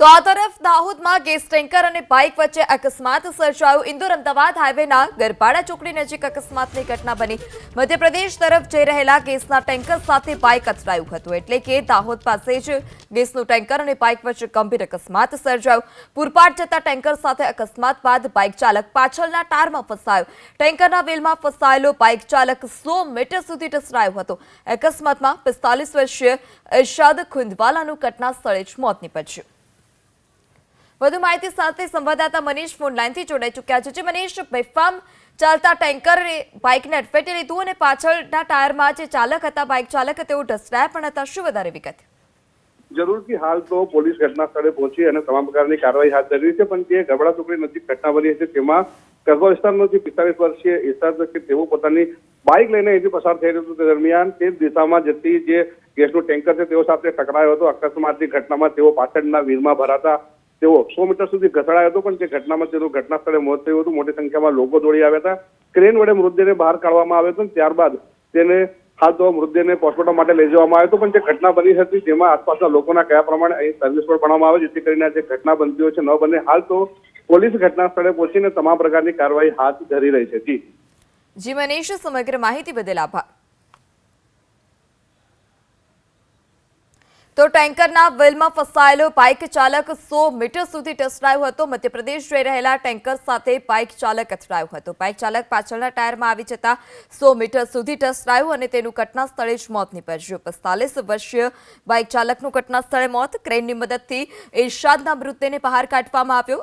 તો આ તરફ દાહોદમાં ગેસ ટેન્કર અને બાઇક વચ્ચે અકસ્માત સર્જાયો. ઇન્દોર અમદાવાદ હાઈવેના ગરપાડા ચોકડી નજીક અકસ્માતની ઘટના બની. મધ્યપ્રદેશ તરફ જઈ રહેલા ગેસના ટેન્કર સાથે બાઇક અથડાયું હતું. એટલે કે દાહોદ પાસે જ ગેસનું ટેન્કર અને બાઇક વચ્ચે ગંભીર અકસ્માત સર્જાયો. પૂરપાટ જતા ટેન્કર સાથે અકસ્માત બાદ બાઇક ચાલક પાછળના ટારમાં ફસાયો. ટેન્કરના વેલમાં ફસાયેલો બાઇક ચાલક સો મીટર સુધી ટસરાયો હતો. અકસ્માતમાં પિસ્તાલીસ વર્ષીય ઇરશાદ ખુંદવાલાનું ઘટના સ્થળે જ મોત નીપજ્યું. વધુ માહિતી સાથે સંવાદદાતા મનીષ ફોનલાઈનથી જોડાઈ ચૂક્યા છે. જે મનીષ, બેફામ ચાલતા ટેન્કરે બાઇકને અડફેટે લીધું અને પાછળના ટાયરમાં જે ચાલક હતા, બાઇક ચાલક તેઓ ઢસડાયા પણ હતા. શું વધારે વિગત? જરૂરથી હાલ તો પોલીસ ઘટના સ્થળે પહોંચી અને તમામ પ્રકારની કાર્યવાહી હાથ ધરી છે, પણ જે ગબડા ચોકડી નજીક ઘટના બની છે તેમાં કસ્બા વિસ્તારનો જે પિસ્તાલીસ વર્ષીય ઇરશાદ કે તેઓ પોતાની બાઇક લઈને અહીંથી પસાર થઈ રહ્યું હતું, તે દરમિયાન તે દિશામાં જતી જે ગેસનું ટેન્કર છે, તેઓ સાથે ટકરાયો હતો. અકસ્માતની ઘટનામાં તેઓ પાછળના વીરમાં ભરાતા તેઓ સો મીટર સુધી ઘસડાયો હતો, પણ જે ઘટનામાં તેનું ઘટના સ્થળે મોત થયું હતું, મોટી સંખ્યામાં લોકો દોડી આવ્યા હતા. ક્રેન વડે મૃતદેહને બહાર કાઢવામાં આવ્યો હતો ત્યારબાદ તેને હાલ તો મૃતદેહને પોસ્ટમોર્ટમ માટે લઈ જવામાં આવ્યો હતો, પણ જે ઘટના બની હતી તેમાં આસપાસના લોકોના કયા પ્રમાણે અહીં સર્વિસ પણ બનાવવામાં આવે, જેથી કરીને જે ઘટના બનતી હોય છે, ન બને, હાલ તો પોલીસ ઘટના સ્થળે પહોંચીને તમામ પ્રકારની કાર્યવાહી હાથ ધરી રહી છે. જી મનીષ, સમગ્ર માહિતી બદલ આભાર. તો ટેન્કરના વેલમાં ફસાયેલો બાઇક ચાલક સો મીટર સુધી ટસડાયો હતો. મધ્યપ્રદેશ જઈ રહેલા ટેન્કર સાથે બાઇક ચાલક અથડાયો હતો. બાઇક ચાલક પાછળના ટાયરમાં આવી જતા સો મીટર સુધી ટસડાયો અને તેનું ઘટના સ્થળે જ મોત નીપજ્યું. પિસ્તાલીસ વર્ષીય બાઇક ચાલકનું ઘટના સ્થળે મોત. ક્રેનની મદદથી ઇરશાદના મૃતદેહને બહાર કાઢવામાં આવ્યો.